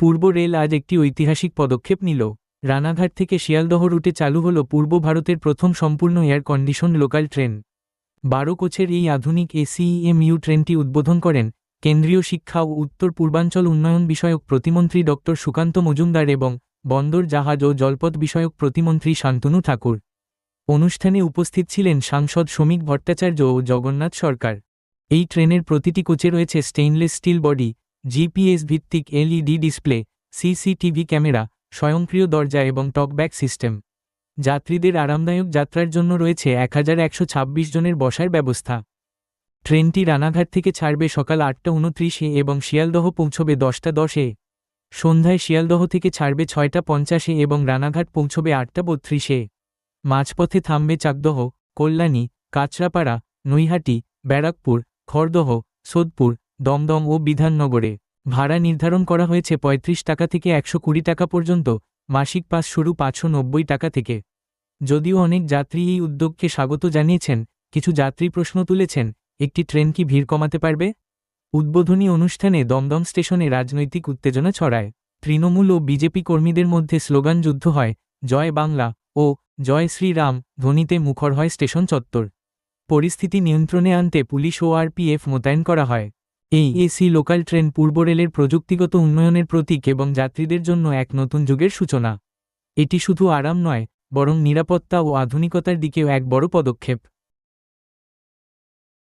পূর্ব rail আজ একটি ঐতিহাসিক পদক্ষেপ নিল। রানাঘাট থেকে শিয়ালদহ রুটে চালু হল পূর্ব ভারতের প্রথম সম্পূর্ণ এয়ার কন্ডিশন লোকাল ট্রেন। বারো কোচের এই আধুনিক এসিএমইউ ট্রেনটি উদ্বোধন করেন কেন্দ্রীয় শিক্ষা ও উত্তর পূর্বাঞ্চল উন্নয়ন বিষয়ক প্রতিমন্ত্রী ড সুকান্ত মজুমদার এবং বন্দর জাহাজ ও জলপথ বিষয়ক প্রতিমন্ত্রী শান্তনু ঠাকুর। অনুষ্ঠানে উপস্থিত ছিলেন সাংসদ শ্রমিক ভট্টাচার্য ও জগন্নাথ সরকার। এই ট্রেনের প্রতিটি কোচে রয়েছে স্টেইনলেস স্টিল বডি জিপিএস ভিত্তিক এলইডি ডিসপ্লে, সিসিটিভি ক্যামেরা, স্বয়ংক্রিয় দরজা এবং টকব্যাক সিস্টেম। যাত্রীদের আরামদায়ক যাত্রার জন্য রয়েছে এক হাজার একশো ছাব্বিশ জনের বসার ব্যবস্থা। ট্রেনটি রানাঘাট থেকে ছাড়বে সকাল আটটা উনত্রিশে এবং শিয়ালদহ পৌঁছবে দশটা দশে। সন্ধ্যায় শিয়ালদহ থেকে ছাড়বে ছয়টা পঞ্চাশে এবং রানাঘাট পৌঁছবে আটটা বত্রিশে। মাঝপথে থামবে চাকদহ, কল্যাণী, কাঁচরাপাড়া, নৈহাটি, ব্যারাকপুর, খড়দহ, সোদপুর দমদম ও বিধাননগরে। ভাড়া নির্ধারণ করা হয়েছে ৩৫ টাকা থেকে একশো কুড়ি টাকা পর্যন্ত, মাসিক পাস শুরু পাঁচশো নব্বই টাকা থেকে। যদিও অনেক যাত্রী এই উদ্যোগকে স্বাগত জানিয়েছেন, কিছু যাত্রী প্রশ্ন তুলেছেন, একটি ট্রেন কি ভিড় কমাতে পারবে? উদ্বোধনী অনুষ্ঠানে দমদম স্টেশনে রাজনৈতিক উত্তেজনা ছড়ায়। তৃণমূল ও বিজেপি কর্মীদের মধ্যে স্লোগান যুদ্ধ হয়, জয় বাংলা ও জয় শ্রীরাম, ধ্বনিতে মুখর হয় স্টেশন চত্বর। পরিস্থিতি নিয়ন্ত্রণে আনতে পুলিশ ও আরপিএফ মোতায়েন করা হয়। এই এসি লোকাল ট্রেন পূর্ব রেলের প্রযুক্তিগত উন্নয়নের প্রতীক এবং যাত্রীদের জন্য এক নতুন যুগের সূচনা। এটি শুধু আরাম নয়, বরং নিরাপত্তা ও আধুনিকতার দিকেও এক বড় পদক্ষেপ।